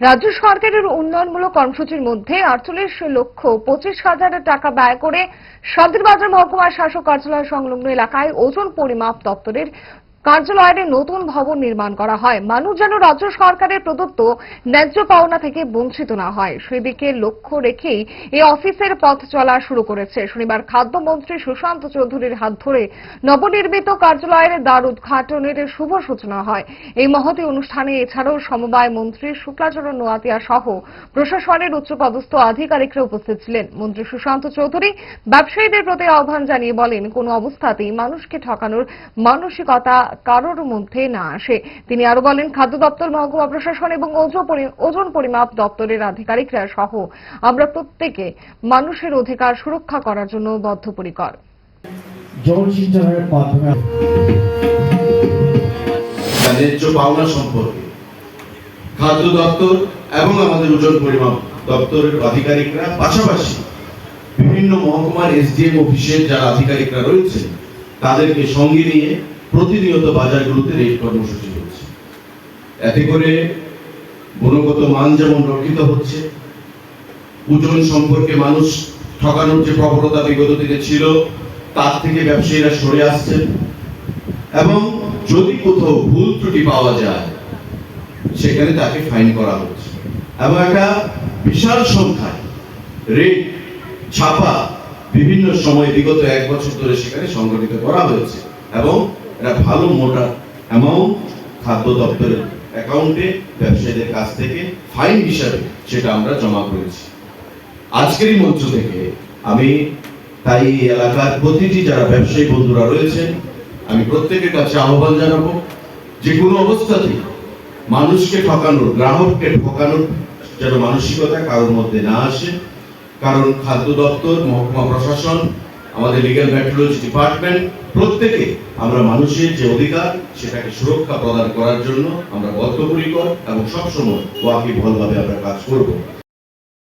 রাজ্য সরকারের উন্নয়নমূলক কর্মসূচির মধ্যে আটচল্লিশ লক্ষ পঁচিশ হাজার টাকা ব্যয় করে শান্তিরবাজার মহকুমার শাসক কার্যালয় সংলগ্ন এলাকায় ওজন পরিমাপ দপ্তরের কার্যালয়ের নতুন ভবন নির্মাণ করা হয়। মানুষ যেন রাজ্য সরকারের প্রদত্ত ন্যায্য পাওনা থেকে বঞ্চিত না হয়। সেদিকে লক্ষ্য রেখেই এই অফিসের পথ চলা শুরু করেছে। শনিবার খাদ্যমন্ত্রী সুশান্ত চৌধুরীর হাত ধরে নবনির্মিত কার্যালয়ের দ্বার উদ্ঘাটনের শুভ সূচনা হয়। এই মহতি অনুষ্ঠানে এছাড়াও সমবায় মন্ত্রী শুক্লাচরণ নোয়াতিয়া সহ প্রশাসনের উচ্চপদস্থ আধিকারিকরা উপস্থিত ছিলেন। মন্ত্রী সুশান্ত চৌধুরী ব্যবসায়ীদের প্রতি আহ্বান জানিয়ে বলেন, কোনো অবস্থাতেই মানুষকে ঠকানোর মানসিকতা কারোর মধ্যে না আসে। তিনি আরও বলেন খাদ্য দপ্তর মহকুমা প্রশাসন এবং ওজন পরিমাপ দপ্তরের আধিকারিকরা সহ আমরা প্রত্যেকে মানুষের অধিকার সুরক্ষা করার জন্য বদ্ধপরিকর। ন্যায্য পাওনা সম্পর্কে খাদ্য দপ্তর এবং আমাদের ওজন পরিমাপ দপ্তরের আধিকারিকরা পাশাপাশি বিভিন্ন মহকুমার এসডিএম অফিসের যারা আধিকারিকরা রয়েছে তাদেরকে সঙ্গে নিয়ে প্রতিনিয়ত বাজারগুলোতে রেড কর্মসূচি হচ্ছে এতে করে গুণগত মান যেমন রক্ষিত হচ্ছে, ওজন সম্পর্কে মানুষ ঠকানোর যে প্রবণতা বিগত দিনে ছিল, তার থেকে ব্যবসায়ীরা সরে আসছেন। এবং যদি কোথাও ভুল ত্রুটি পাওয়া যায়, সেখানে তাকে ফাইন করা হচ্ছে। এবং একটা বিশাল সংখ্যায় রেট ছাপা বিভিন্ন সময় বিগত এক বছর ধরে সেখানে সংগঠিত করা হয়েছে। এবং একটা ভালো মোটা অ্যামাউন্ট খাদ্য দপ্তরের অ্যাকাউন্টে ব্যবসায়ীদের কাছ থেকে ফাইন হিসাবে সেটা আমরা জমা করেছি। আজকের এই মঞ্চ থেকে আমি তাই এই এলাকার প্রতিটি যারা ব্যবসায়ী বন্ধুরা রয়েছেন, আমি প্রত্যেকের কাছে আহ্বান জানাব, যে কোনো অবস্থাতেই মানুষকে ঠকানোর, গ্রাহককে ঠকানোর যেন মানসিকতা কারোর মধ্যে না আসে। কারণ খাদ্য দপ্তর, মহকুমা প্রশাসন আমাদের লিগ্যাল ম্যাট্রোলজি ডিপার্টমেন্ট প্রত্যেকে আমরা মানুষের যে অধিকার, সেটাকে সুরক্ষা প্রদান করার জন্য আমরা বদ্ধপরিকর এবং সবসময় ওয়াকিবহলভাবে আমরা কাজ করব।